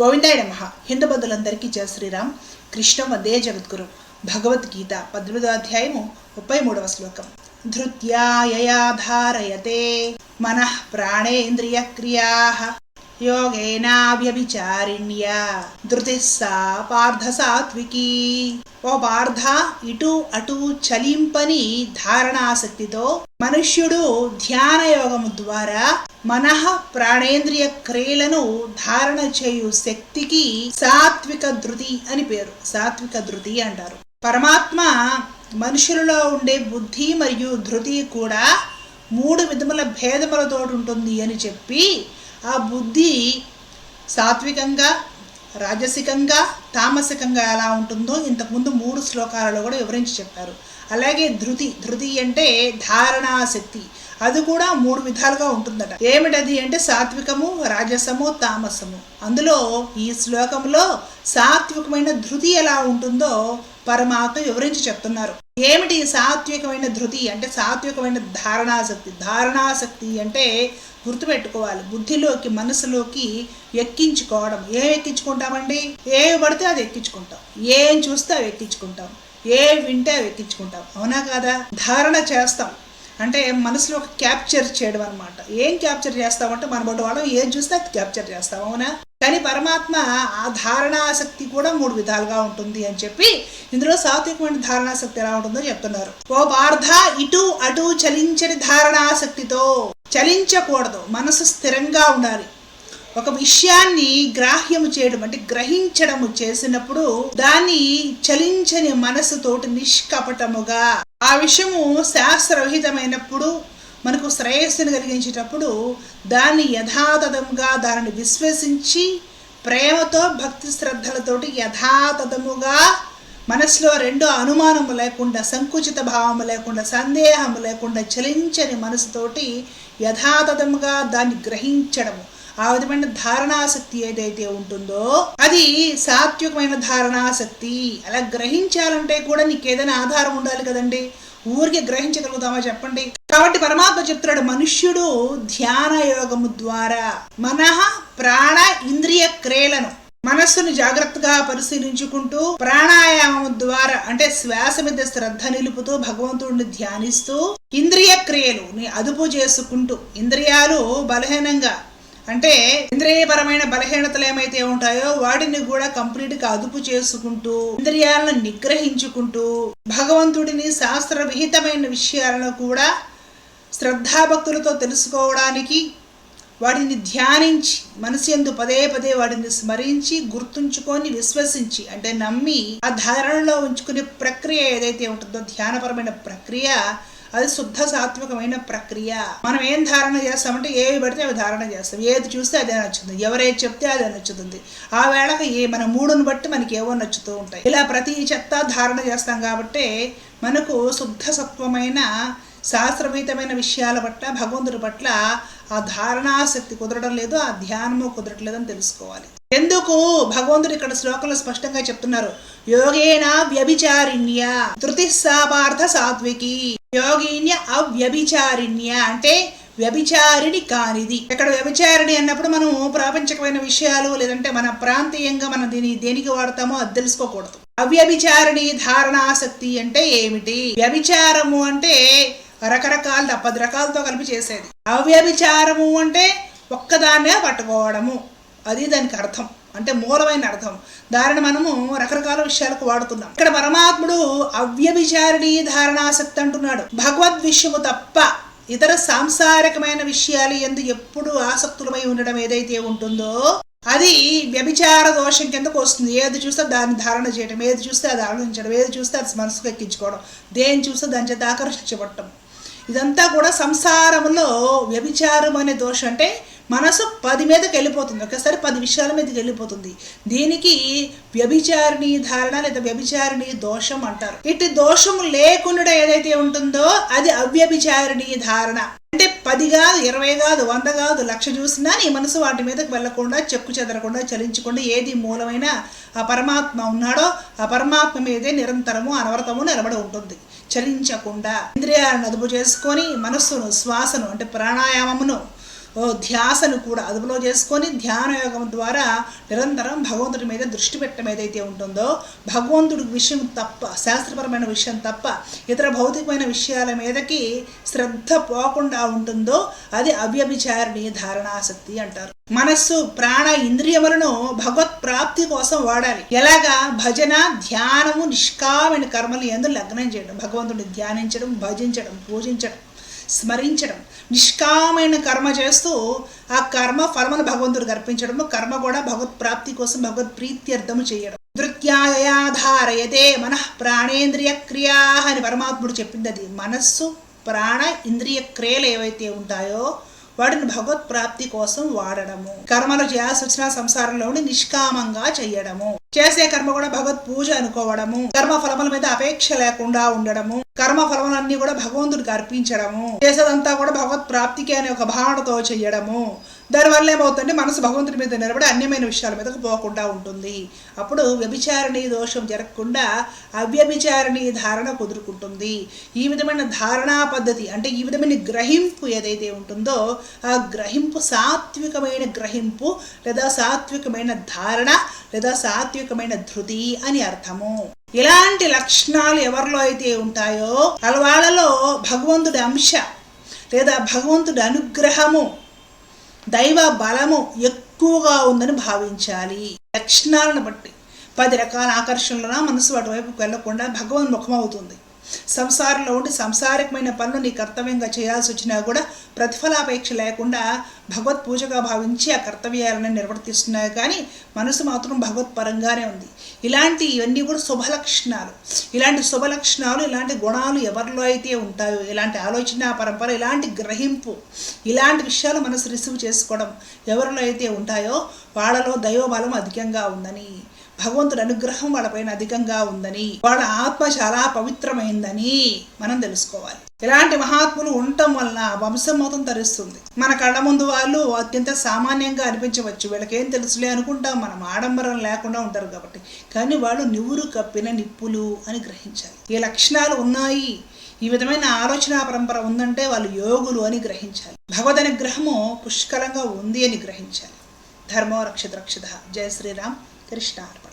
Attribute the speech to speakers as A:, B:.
A: గోవిందాయ నమ. హిందూ బంధులందరికీ జయ శ్రీరామ్. కృష్ణ వందే జగద్గురు. భగవద్గీత పద్దెనిమిదో అధ్యాయము ముప్పై మూడవ శ్లోకం. ధృత్యాయయాధారయతే. మనః ప్రాణేంద్రియ క్రియా యోగేనావ్యభిచారిణ్య ధృతి సా పార్థ సాత్వికీ ఓ పార్థ ఇటు అటు చలింపని ధారణాసక్తితో మనుష్యుడు ధ్యాన యోగము ద్వారా మనః ప్రాణేంద్రియ క్రియలను ధారణ చేయు శక్తికి సాత్విక ధృతి అని పేరు. సాత్విక ధృతి అంటారు. పరమాత్మ మనుషులలో ఉండే బుద్ధి మరియు ధృతి కూడా మూడు విధముల భేదములతో ఉంటుంది అని చెప్పి ఆ బుద్ధి సాత్వికంగా రాజసికంగా తామసికంగా ఎలా ఉంటుందో ఇంతకుముందు మూడు శ్లోకాలలో కూడా వివరించి చెప్పారు. అలాగే ధృతి ధృతి అంటే ధారణాశక్తి అది కూడా మూడు విధాలుగా ఉంటుందట. ఏమిటది అంటే సాత్వికము రాజసము తామసము. అందులో ఈ శ్లోకంలో సాత్వికమైన ధృతి ఎలా ఉంటుందో పరమాత్మ వివరించి చెప్తున్నారు. ఏమిటి సాత్వికమైన ధృతి అంటే సాత్వికమైన ధారణాశక్తి? ధారణాశక్తి అంటే గుర్తుపెట్టుకోవాలి. బుద్ధిలోకి మనసులోకి ఎక్కించుకోవడం. ఏం ఎక్కించుకుంటామండి? ఏ పడితే అది ఎక్కించుకుంటాం. ఏం చూస్తే అవి ఎక్కించుకుంటాం. ఏ వింటే అవి ఎక్కించుకుంటాం. అవునా కాదా? ధారణ చేస్తాం. అంటే మనసులో ఒక క్యాప్చర్ చేయడం అనమాట ఏం క్యాప్చర్ చేస్తామంటే మన బట్టి వాళ్ళం ఏం చూస్తే అది క్యాప్చర్ చేస్తాం. అవునా? కానీ పరమాత్మ ఆ ధారణాసక్తి కూడా మూడు విధాలుగా ఉంటుంది అని చెప్పి ఇందులో సాత్వికమైన ధారణాసక్తి ఎలా ఉంటుందో చెప్తున్నారు. ఓ పార్థ ఇటు అటు చలించని ధారణాసక్తితో చలించకూడదు మనసు స్థిరంగా ఉండాలి. ఒక విషయాన్ని గ్రాహ్యము చేయడం అంటే గ్రహించడము చేసినప్పుడు దాన్ని చలించని మనసుతోటి నిష్కపటముగా ఆ విషయము శాస్త్రరహితమైనప్పుడు మనకు శ్రేయస్సును కలిగించేటప్పుడు దాన్ని యథాతథముగా దానిని విశ్వసించి ప్రేమతో భక్తి శ్రద్ధలతోటి యథాతథముగా మనసులో రెండో అనుమానము లేకుండా సంకుచిత భావము లేకుండా సందేహము లేకుండా చలించని మనసుతోటి యథాతథముగా దాన్ని గ్రహించడము. ఆ విధమైన ధారణాశక్తి ఏదైతే ఉంటుందో అది సాత్వికమైన ధారణాశక్తి. అలా గ్రహించాలంటే కూడా నీకు ఏదైనా ఆధారం ఉండాలి కదండి. ఊరికి గ్రహించగలుగుతామా చెప్పండి? కాబట్టి పరమాత్మ చెప్తున్నాడు మనుష్యుడు ధ్యాన యోగము ద్వారా మనః ప్రాణ ఇంద్రియ క్రియలను మనస్సును జాగ్రత్తగా పరిశీలించుకుంటూ ప్రాణాయామం ద్వారా అంటే శ్వాస మీద శ్రద్ధ నిలుపుతూ భగవంతుడిని ధ్యానిస్తూ ఇంద్రియ క్రియలు ని అదుపు చేసుకుంటూ ఇంద్రియాలు బలహీనంగా అంటే ఇంద్రియపరమైన బలహీనతలు ఏమైతే ఉంటాయో వాటిని కూడా కంప్లీట్గా అదుపు చేసుకుంటూ ఇంద్రియాలను నిగ్రహించుకుంటూ భగవంతుడిని శాస్త్ర విహితమైన విషయాలను కూడా శ్రద్ధాభక్తులతో తెలుసుకోవడానికి వాటిని ధ్యానించి మనసు ఎందు పదే పదే వాటిని స్మరించి గుర్తుంచుకొని విశ్వసించి అంటే నమ్మి ఆ ధారణలో ఉంచుకునే ప్రక్రియ ఏదైతే ఉంటుందో ధ్యానపరమైన ప్రక్రియ అది శుద్ధ సాత్వికమైన ప్రక్రియ. మనం ఏం ధారణ చేస్తామంటే ఏవి పడితే అవి ధారణ చేస్తాం. ఏది చూస్తే అదే నచ్చుతుంది. ఎవరేది చెప్తే అదే నచ్చుతుంది. ఆ వేళకి ఏ మన మూడును బట్టి మనకి ఏవో నచ్చుతూ ఉంటాయి. ఇలా ప్రతి చెత్త ధారణ చేస్తాం కాబట్టి మనకు శుద్ధ సత్వమైన శాస్త్రభీతమైన విషయాల పట్ల భగవంతుడి పట్ల ఆ ధారణాశక్తి కుదరడం లేదు ఆ ధ్యానము కుదరట్లేదు అని తెలుసుకోవాలి. ఎందుకు? భగవంతుడు ఇక్కడ శ్లోకంలో స్పష్టంగా చెప్తున్నారు. యోగేన వ్యభిచారిణ్య తృతిస్సాపార్థ సాత్వికి. యోగిన్య అవ్యభిచారిణ్య అంటే వ్యభిచారిణి కానిది. ఇక్కడ వ్యభిచారిణి అన్నప్పుడు మనం ప్రాపంచికమైన విషయాలు లేదంటే మన ప్రాంతీయంగా మనం దీని దేనికి వాడతామో అది తెలుసుకోకూడదు. అవ్యభిచారిణి ధారణాసక్తి అంటే ఏమిటి? వ్యభిచారము అంటే రకరకాల పది రకాలతో కలిపి చేసేది. అవ్యభిచారము అంటే ఒక్కదాన్నే పట్టుకోవడము. అది దానికి అర్థం. అంటే మూలమైన అర్థం. దానిని మనము రకరకాల విషయాలకు వాడుతున్నాం. ఇక్కడ పరమాత్ముడు అవ్యభిచారిణి ధారణాసక్తి అంటున్నాడు. భగవద్ విషయము తప్ప ఇతర సాంసారికమైన విషయాలు ఎందు ఎప్పుడు ఆసక్తులమై ఉండడం ఏదైతే ఉంటుందో అది వ్యభిచార దోషం కిందకు వస్తుంది. ఏది చూస్తే దాన్ని ధారణ చేయడం ఏది చూస్తే అది ఆలోచించడం ఏది చూస్తే అది మనసుకు ఎక్కించుకోవడం దేని చూస్తే దాని చేత ఆకర్షించబడటం. ఇదంతా కూడా సంసారంలో వ్యభిచారం అనే దోషం. అంటే మనసు పది మీదకి వెళ్ళిపోతుంది. ఒకసారి పది విషయాల మీదకి వెళ్ళిపోతుంది. దీనికి వ్యభిచారిణి ధారణ లేదా వ్యభిచారిణి దోషం అంటారు. ఇటు దోషం లేకుండా ఏదైతే ఉంటుందో అది అవ్యభిచారిణి ధారణ. అంటే పది కాదు ఇరవై కాదు వంద కాదు లక్ష చూసినా నీ మనసు వాటి మీదకి వెళ్ళకుండా చెక్కు చెదరకుండా చలించకుండా ఏది మూలమైన ఆ పరమాత్మ ఉన్నాడో ఆ పరమాత్మ మీదే నిరంతరము అనవరతము నిలబడి ఉంటుంది. చలించకుండా ఇంద్రియాలను అదుపు చేసుకొని మనస్సును శ్వాసను అంటే ప్రాణాయామమును ధ్యాసను కూడా అదుపులో చేసుకొని ధ్యాన యోగం ద్వారా నిరంతరం భగవంతుడి మీద దృష్టి పెట్టడం ఏదైతే ఉంటుందో భగవంతుడి విషయం తప్ప శాస్త్రపరమైన విషయం తప్ప ఇతర భౌతికమైన విషయాల మీదకి శ్రద్ధ పోకుండా ఉంటుందో అది అవ్యభిచారిణి ధారణాశక్తి అంటారు. మనస్సు ప్రాణ ఇంద్రియములను భగవత్ ప్రాప్తి కోసం వాడాలి. ఎలాగా? భజన ధ్యానము నిష్కామైన కర్మలు ఎందు లగ్నం చేయడం భగవంతుడిని ధ్యానించడం భజించడం పూజించడం. స్మరించడం. నిష్కామైన కర్మ చేస్తూ ఆ కర్మ ఫలమును భగవంతుడికి అర్పించడము. కర్మ కూడా భగవత్ ప్రాప్తి కోసం భగవత్ ప్రీత్యర్థము చేయడం. నృత్యాయాధారయతే మనః ప్రాణేంద్రియ క్రియా అని పరమాత్ముడు చెప్పింది అది మనస్సు ప్రాణ ఇంద్రియ క్రియలు ఏవైతే ఉంటాయో వాటిని భగవత్ ప్రాప్తి కోసం వాడడము. కర్మలు చేయాల్సి వచ్చిన సంసారంలోని నిష్కామంగా చేయడము. చేసే కర్మ కూడా భగవత్ పూజ అనుకోవడము. కర్మ ఫలముల మీద అపేక్ష లేకుండా ఉండడము. కర్మ ఫలములన్నీ కూడా భగవంతుడికి అర్పించడము. చేసేదంతా కూడా భగవత్ ప్రాప్తికి అనే ఒక భావనతో చేయడము దానివల్ల ఏమవుతుందంటే మనసు భగవంతుడి మీద నిలబడి అన్యమైన విషయాల మీదకు పోకుండా ఉంటుంది. అప్పుడు వ్యభిచారిణి దోషం జరగకుండా అవ్యభిచారిణి ధారణ కుదురుకుంటుంది. ఈ విధమైన ధారణా పద్ధతి అంటే ఈ విధమైన గ్రహింపు ఏదైతే ఉంటుందో ఆ గ్రహింపు సాత్వికమైన గ్రహింపు లేదా సాత్వికమైన ధారణ లేదా సాత్వికమైన ధృతి అని అర్థము. ఇలాంటి లక్షణాలు ఎవరిలో అయితే ఉంటాయో వాళ్ళలో భగవంతుడి అంశ లేదా భగవంతుడి అనుగ్రహము దైవ బలము ఎక్కువగా ఉందని భావించాలి. లక్షణాలను బట్టి పది రకాల ఆకర్షణలను మనసు అటువైపుకి వెళ్ళకుండా భగవన్ ముఖమవుతుంది సంసారంలో ఉండి సంసారికమైన పనులు నీ కర్తవ్యంగా చేయాల్సి వచ్చినా కూడా ప్రతిఫలాపేక్ష లేకుండా భగవత్ పూజగా భావించి ఆ కర్తవ్యాలను నిర్వర్తిస్తున్నాయి. కానీ మనసు మాత్రం భగవత్ పరంగానే ఉంది. ఇలాంటి ఇవన్నీ కూడా శుభ లక్షణాలు ఇలాంటి శుభ లక్షణాలు ఇలాంటి గుణాలు ఎవరిలో అయితే ఉంటాయో ఇలాంటి ఆలోచన పరంపర ఇలాంటి గ్రహింపు ఇలాంటి విషయాలు మనసు రిసీవ్ చేసుకోవడం ఎవరిలో అయితే ఉంటాయో వాళ్ళలో దైవబలం అధికంగా ఉందని భగవంతుడి అనుగ్రహం వాళ్ళపైన అధికంగా ఉందని వాళ్ళ ఆత్మ చాలా పవిత్రమైందని మనం తెలుసుకోవాలి. ఇలాంటి మహాత్ములు ఉండటం వలన వంశం మొత్తం తరుస్తుంది. మన కళ్ళ ముందు వాళ్ళు అత్యంత సామాన్యంగా అనిపించవచ్చు. వీళ్ళకేం తెలుసులే అనుకుంటాం. మనం ఆడంబరం లేకుండా ఉంటారు కాబట్టి. కానీ వాళ్ళు నివురు కప్పిన నిప్పులు అని గ్రహించాలి. ఈ లక్షణాలు ఉన్నాయి. ఈ విధమైన ఆలోచన పరంపర ఉందంటే వాళ్ళు యోగులు అని గ్రహించాలి. భగవద్ అనుగ్రహము పుష్కలంగా ఉంది అని గ్రహించాలి. ధర్మో రక్షిత రక్షిత. జయ శ్రీరామ్. కృష్ణార్